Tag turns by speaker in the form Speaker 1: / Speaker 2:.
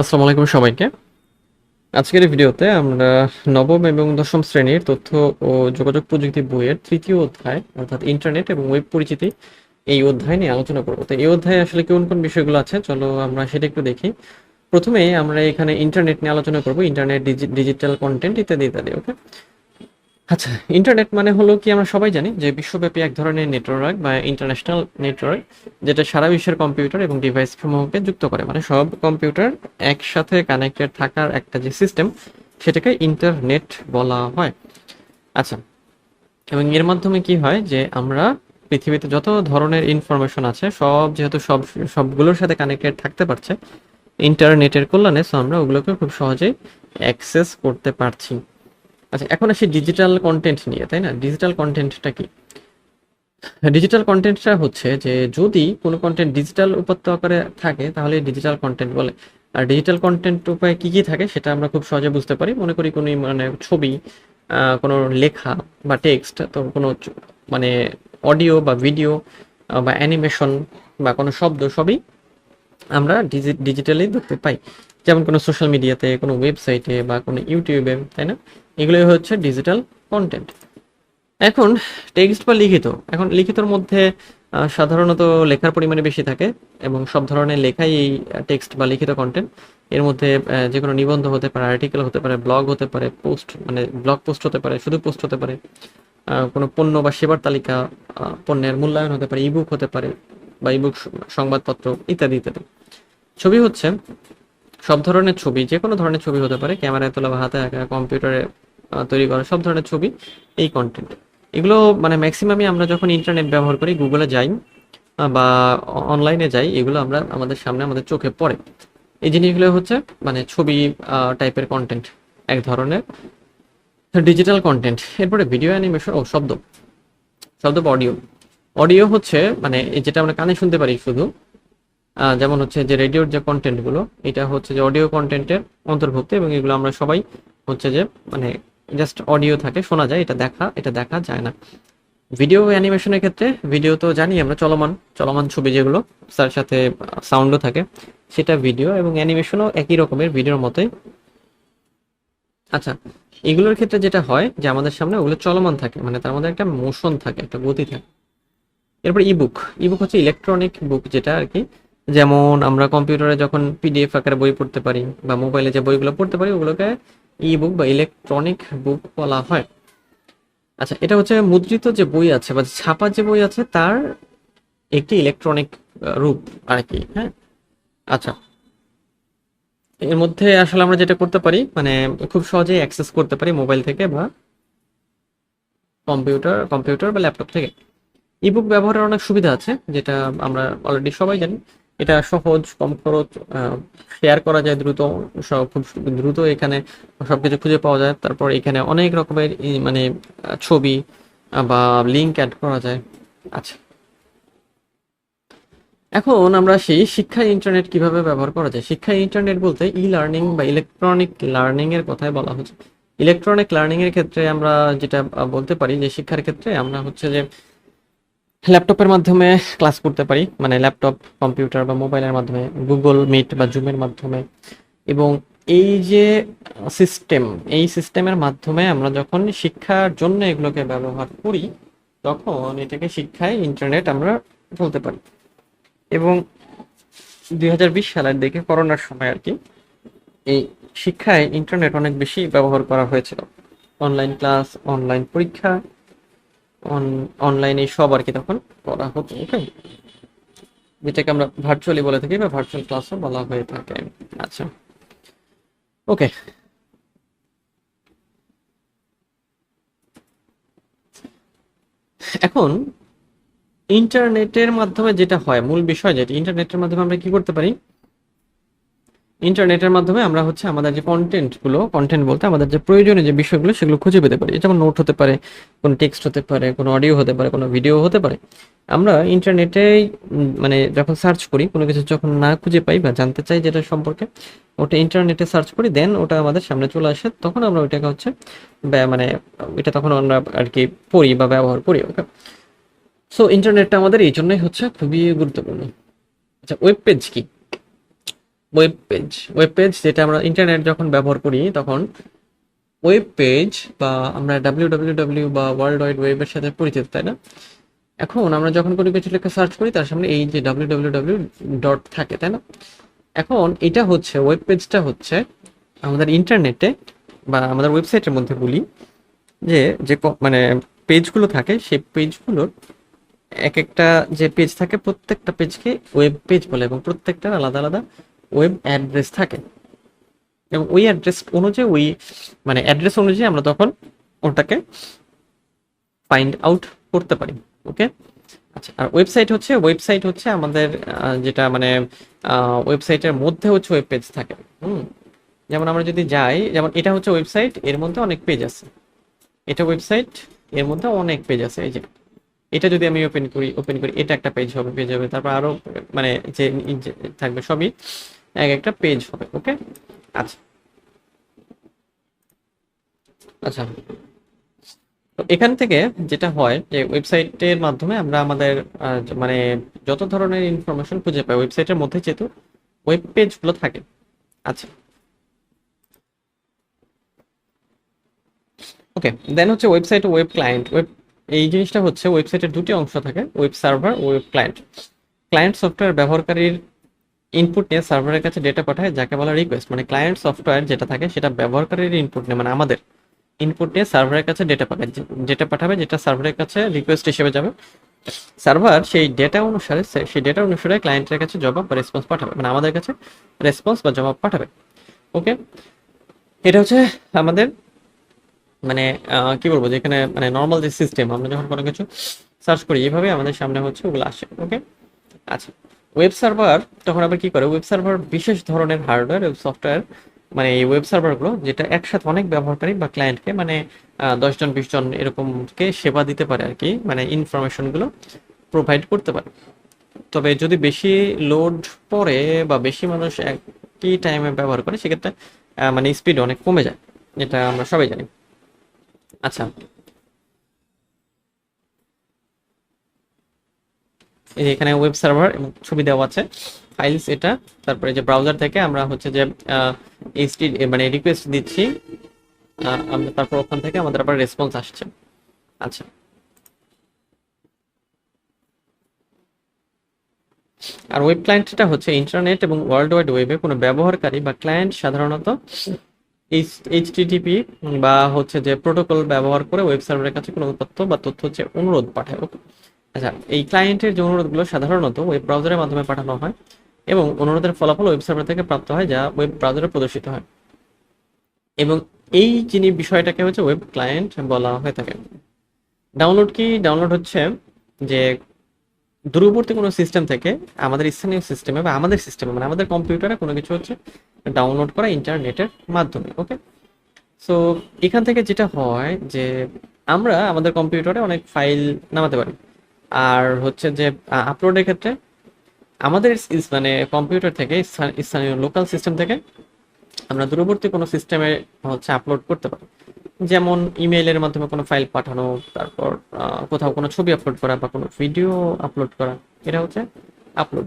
Speaker 1: আসসালামু আলাইকুম সবাইকে। আজকের এই ভিডিওতে আমরা নবম এবং দশম শ্রেণির তথ্য ও যোগাযোগ প্রযুক্তি বইয়ের তৃতীয় অধ্যায়, অর্থাৎ ইন্টারনেট এবং ওয়েব পরিচিতি, এই অধ্যায় নিয়ে আলোচনা করব। তো এই অধ্যায়ে আসলে কোন কোন বিষয়গুলো আছে? চলো আমরা সেটা একটু দেখি। প্রথমে আমরা এখানে ইন্টারনেট নিয়ে আলোচনা করব ইন্টারনেট ডিজিটাল কন্টেন্ট ইত্যাদি ইত্যাদি ওকে আচ্ছা ইন্টারনেট মানে হলো কি আমরা সবাই জানি যে বিশ্বব্যাপী এক ধরনের নেটওয়ার্ক বা ইন্টারন্যাশনাল নেটওয়ার্ক যেটা সারা বিশ্বের কম্পিউটার এবং ডিভাইস সমূহকে যুক্ত করে। মানে সব কম্পিউটার একসাথে কানেক্টেড থাকার একটা যে সিস্টেম সেটাকে ইন্টারনেট বলা হয়। আচ্ছা এবং এর মাধ্যমে কি হয় যে আমরা পৃথিবীতে যত ধরনের ইনফরমেশন আছে, সব যেহেতু সব, সবগুলোর সাথে কানেক্টেড থাকতে পারছে ইন্টারনেটের কল্যাণে সো আমরা ওগুলোকে খুব সহজেই অ্যাক্সেস করতে পারছি। আচ্ছা এখন আসি ডিজিটাল কন্টেন্ট নিয়ে, তাই না? ডিজিটাল কন্টেন্টটা কি? ডিজিটাল কন্টেন্টটা হচ্ছে যে, যদি কোনো কন্টেন্ট ডিজিটাল উপাত্ত আকারে থাকে, তাহলে ডিজিটাল কন্টেন্ট বলে। আর ডিজিটাল কন্টেন্ট উপায়ে কি কি থাকে, সেটা আমরা খুব সহজে বুঝতে পারি। মনে করি কোনো মানে ছবি কোনো লেখা বা টেক্সট তো কোনো মানে অডিও বা ভিডিও বা অ্যানিমেশন বা কোনো শব্দ, সবই আমরা ডিজিটালি দেখতে পাই। যেমন কোনো সোশ্যাল মিডিয়াতে কোনো ওয়েবসাইটে বা কোনো ইউটিউবে তাই না? এগুলোই হচ্ছে ডিজিটাল কন্টেন্ট এখন টেক্সট বা লিখিত, এখন লিখিতর মধ্যে সাধারণত লেখার পরিমাণে বেশি থাকে এবং সব ধরনের লেখাই এই টেক্সট বা লিখিত কন্টেন্ট এর মধ্যে যে কোনো নিবন্ধ হতে পারে আর্টিকেল হতে পারে ব্লগ হতে পারে পোস্ট মানে ব্লগ পোস্ট হতে পারে, শুধু পোস্ট হতে পারে কোনো পণ্য বা সেবার তালিকা পণ্যের মূল্যায়ন হতে পারে ইবুক হতে পারে বা ইবুক সংবাদপত্র ইত্যাদি ইত্যাদি। ছবি হচ্ছে সব ধরনের ছবি, যে কোনো ধরনের ছবি হতে পারে ক্যামেরায় তোলা বা হাতে আঁকা কম্পিউটারে তৈরি করা, সব ধরনের ছবি, এই কন্টেন্ট এগুলো মানে ম্যাক্সিমামই আমরা যখন ইন্টারনেট ব্যবহার করি গুগলে যাই বা অনলাইনে যাই, এগুলো আমরা আমাদের সামনে আমাদের চোখে পড়ে। এই জিনিসগুলো হচ্ছে মানে ছবি টাইপের কন্টেন্ট এক ধরনের। ডিজিটাল কন্টেন্ট এরপরে ভিডিও অ্যানিমেশন ও, শব্দ। শব্দ বা অডিও অডিও হচ্ছে মানে যেটা আমরা কানে শুনতে পারি শুধু যেমন হচ্ছে যে রেডিওর যে কন্টেন্টগুলো এটা হচ্ছে যে অডিও কন্টেন্টের অন্তর্ভুক্ত এবং এগুলো আমরা সবাই হচ্ছে যে মানে জাস্ট অডিও থাকে, শোনা যায়, এটা দেখা এটা দেখা যায় না। ভিডিও অ্যানিমেশনের ক্ষেত্রে ভিডিও তো জানি আমরা চলমান চলমান ছবি যেগুলো, তার সাথে সাউন্ডও থাকে, সেটা ভিডিও এবং অ্যানিমেশনও একই রকমের ভিডিওর মতোই। আচ্ছা এগুলোর ক্ষেত্রে যেটা হয় যে আমাদের সামনে ওগুলো চলমান থাকে মানে তার মধ্যে একটা মোশন থাকে, একটা গতি থাকে। এরপর ইবুক ইবুক হচ্ছে ইলেকট্রনিক বুক যেটা আর কি যেমন আমরা কম্পিউটারে যখন পিডিএফ আকারে বই পড়তে পারি বা মোবাইলে যে বইগুলো পড়তে পারি, ওগুলোকে ই বুক বা ইলেকট্রনিক বুক বলা হয়। আচ্ছা এটা হচ্ছে মুদ্রিত যে বই আছে বা ছাপা যে বই আছে, তার একটি ইলেকট্রনিক রূপ আর কি হ্যাঁ? আচ্ছা এর মধ্যে আসলে আমরা যেটা করতে পারি মানে খুব সহজেই অ্যাক্সেস করতে পারি মোবাইল থেকে বা কম্পিউটার কম্পিউটার বা ল্যাপটপ থেকে। ইবুক ব্যবহারের অনেক সুবিধা আছে, যেটা আমরা অলরেডি সবাই জানি। এটা সহজ, কম খরচ শেয়ার করা যায় দ্রুত খুব দ্রুত এখানে সবকিছু খুঁজে পাওয়া যায়। তারপর এখানে অনেক রকমের মানে ছবি বা লিঙ্ক অ্যাড করা যায়। আচ্ছা। এখন আমরা সেই শিক্ষা ইন্টারনেট কীভাবে ব্যবহার করা যায়? শিক্ষা ইন্টারনেট বলতে ই লার্নিং বা ইলেকট্রনিক লার্নিং এর কথাই বলা হচ্ছে। ইলেকট্রনিক লার্নিং এর ক্ষেত্রে আমরা যেটা বলতে পারি যে, শিক্ষার ক্ষেত্রে আমরা হচ্ছে যে ল্যাপটপের মাধ্যমে ক্লাস করতে পারি মানে ল্যাপটপ, কম্পিউটার বা মোবাইলের মাধ্যমে, গুগল মিট বা জুমের মাধ্যমে। এবং এই যে সিস্টেম, এই সিস্টেমের মাধ্যমে আমরা যখন শিক্ষার জন্য এগুলোকে ব্যবহার করি, তখন এটাকে শিক্ষায় ইন্টারনেট আমরা বলতে পারি। এবং দুই হাজার বিশ সালের দিকে করোনার সময় আর কি, এই শিক্ষায় ইন্টারনেট অনেক বেশি ব্যবহার করা হয়েছিল। অনলাইন ক্লাস, অনলাইন পরীক্ষা অনলাইনে সব আর কি তখন করা হতো? ওকে যেটাকে আমরা ভার্চুয়ালি বলে থাকি বা ভার্চুয়াল ক্লাসও বলা হয়ে থাকে। আচ্ছা। ওকে এখন ইন্টারনেটের মাধ্যমে যেটা হয়, মূল বিষয় যেটা ইন্টারনেটের মাধ্যমে আমরা কি করতে পারি? ইন্টারনেটের মাধ্যমে আমরা হচ্ছে আমাদের যে কন্টেন্টগুলো কন্টেন্ট বলতে আমাদের যে প্রয়োজনীয় যে বিষয়গুলো, সেগুলো খুঁজে পেতে পারি। যেমন নোট হতে পারে, কোনো টেক্সট হতে পারে, কোনো অডিও হতে পারে, কোনো ভিডিও হতে পারে। আমরা ইন্টারনেটে মানে যখন সার্চ করি, কোনো কিছু যখন না খুঁজে পাই বা জানতে চাই যেটা সম্পর্কে, ওটা ইন্টারনেটে সার্চ করি দেন ওটা আমাদের সামনে চলে আসে। তখন আমরা ওইটাকে হচ্ছে মানে এটা তখন আমরা আর কি পড়ি বা ব্যবহার করি ওকে। সো ইন্টারনেটটা আমাদের এই জন্যই হচ্ছে খুবই গুরুত্বপূর্ণ। আচ্ছা ওয়েব পেজ কি? ওয়েব পেজ ওয়েব পেজ যেটা আমরা ইন্টারনেট যখন ব্যবহার করি, তখন ওয়েব পেজ বা আমরা ডাব্লিউ ডাব্লিউ ডাব্লিউ বা ওয়ার্ল্ড ওয়াইড ওয়েবের সাথে পরিচিত, তাই না? এখন আমরা যখন কোনো কিছু লেখা সার্চ করি, তার সামনে এই যে ডাব্লিউ ডাব্লিউ ডাব্লিউ ডট থাকে, তাই না? এখন এটা হচ্ছে ওয়েব পেজটা হচ্ছে আমাদের ইন্টারনেটে বা আমাদের ওয়েবসাইটের মধ্যে বলি যে যে মানে পেজগুলো থাকে, সেই পেজগুলোর এক একটা যে পেজ থাকে, প্রত্যেকটা পেজকে ওয়েব পেজ বলে এবং প্রত্যেকটার আলাদা আলাদা ওয়েব অ্যাড্রেস থাকে। এবং ওই অ্যাড্রেস অনুযায়ী, ওই মানে অ্যাড্রেস অনুযায়ী আমরা তখন ওটাকে ফাইন্ড আউট করতে পারি ওকে আচ্ছা আর ওয়েবসাইট হচ্ছে ওয়েবসাইট হচ্ছে আমাদের যেটা মানে ওয়েবসাইটের মধ্যে হচ্ছে ওয়েব পেজ থাকে, হুম? যেমন আমরা যদি যাই, যেমন এটা হচ্ছে ওয়েবসাইট এর মধ্যে অনেক পেজ আছে। এটা ওয়েবসাইট এর মধ্যে অনেক পেজ আছে, এই যে। এটা যদি আমি ওপেন করি ওপেন করি, এটা একটা পেজ হবে পেজ হবে। তারপর আরও মানে যে থাকবে সবই। এক একটা পেজ হবে ওকে আচ্ছা। আচ্ছা। তো এখান থেকে যেটা হয় যে ওয়েবসাইটের মাধ্যমে আমরা আমাদের মানে যত ধরনের ইনফরমেশন খুঁজে পাই ওয়েবসাইটের মধ্যে যেহেতু ওয়েব পেজগুলো থাকে। আচ্ছা। ওকে দেন হচ্ছে ওয়েবসাইট ওয়েব ক্লায়েন্ট ওয়েব এই জিনিসটা হচ্ছে ওয়েবসাইটের দুটি অংশ থাকে web server web client client software ব্যবহারকারীর ইনপুট নিয়ে সার্ভারের কাছে ডেটা পাঠায়, যাকে বলা রিকোয়েস্ট মানে ক্লায়েন্ট সফটওয়্যার যেটা থাকে, সেটা ব্যবহারকারীর ইনপুট নিয়ে মানে আমাদের ইনপুট নিয়ে সার্ভারের কাছে ডেটা পাঠায় যেটা পাঠাবে, যেটা সার্ভারের কাছে রিকোয়েস্ট হিসেবে যাবে। সার্ভার সেই ডেটা অনুসারে সেই ডেটা অনুসারে ক্লায়েন্টের কাছে জবাব বা রেসপন্স পাঠাবে মানে আমাদের কাছে রেসপন্স বা জবাব পাঠাবে। ওকে এটা হচ্ছে আমাদের মানে কি বলব যেখানে মানে নর্মাল যে সিস্টেম আমরা যখন কোনো কিছু সার্চ করি এইভাবে আমাদের সামনে হচ্ছে ওগুলো আসে ওকে আচ্ছা। ওয়েব সার্ভার, তখন আবার কি করে? ওয়েব সার্ভার বিশেষ ধরনের হার্ডওয়্যার এবং সফটওয়্যার মানে এই ওয়েব সার্ভারগুলো, যেটা একসাথে অনেক ব্যবহারকারী বা ক্লায়েন্টকে মানে দশ জন বিশ জন এরকমকে সেবা দিতে পারে আর কি মানে ইনফরমেশনগুলো প্রোভাইড করতে পারে। তবে যদি বেশি লোড পড়ে বা বেশি মানুষ একই টাইমে ব্যবহার করে, সেক্ষেত্রে মানে স্পিড অনেক কমে যায়, এটা আমরা সবাই জানি। আচ্ছা এই এখানে ওয়েব সার্ভার এবং ছবি দেওয়া আছে ফাইলস এটা, তারপরে যে ব্রাউজার থেকে আমরা হচ্ছে যে এইচটি মানে রিকোয়েস্ট দিচ্ছি আমরা তারপর ওখান থেকে আমাদের আবার রেসপন্স আসছে। আচ্ছা। আর ওয়েব ক্লায়েন্টটা হচ্ছে ইন্টারনেট এবং ওয়ার্ল্ড ওয়াইড ওয়েবে কোনো ব্যবহারকারী বা ক্লায়েন্ট সাধারণত এইচটিটিপি বা হচ্ছে যে প্রোটোকল ব্যবহার করে ওয়েব সার্ভারের কাছে কোনো তথ্য বা তথ্য হচ্ছে অনুরোধ পাঠায়। আচ্ছা এই ক্লায়েন্টের যে অনুরোধগুলো সাধারণত ওয়েব ব্রাউজারের মাধ্যমে পাঠানো হয় এবং অনুরোধের ফলাফল ওয়েব সার্ভার থেকে প্রাপ্ত হয় যা ওয়েব ব্রাউজারে প্রদর্শিত হয়। এবং এই যিনি বিষয়টাকে হচ্ছে ওয়েব ক্লায়েন্ট বলা হয়ে থাকে। ডাউনলোড কি? ডাউনলোড হচ্ছে যে দূরবর্তী কোনো সিস্টেম থেকে আমাদের স্থানীয় সিস্টেমে বা আমাদের সিস্টেমে মানে আমাদের কম্পিউটারে কোনো কিছু হচ্ছে ডাউনলোড করা ইন্টারনেটের মাধ্যমে ওকে সো এখান থেকে যেটা হয় যে আমরা আমাদের কম্পিউটারে অনেক ফাইল নামাতে পারি। আর হচ্ছে যে আপলোডের ক্ষেত্রে আমাদের মানে কম্পিউটার থেকে স্থানীয় লোকাল সিস্টেম থেকে আমরা দূরবর্তী কোনো সিস্টেমে হচ্ছে আপলোড করতে পারি। যেমন ইমেইলের মাধ্যমে কোনো ফাইল পাঠানো, তারপর কোথাও কোনো ছবি আপলোড করা বা কোনো ভিডিও আপলোড করা, এটা হচ্ছে আপলোড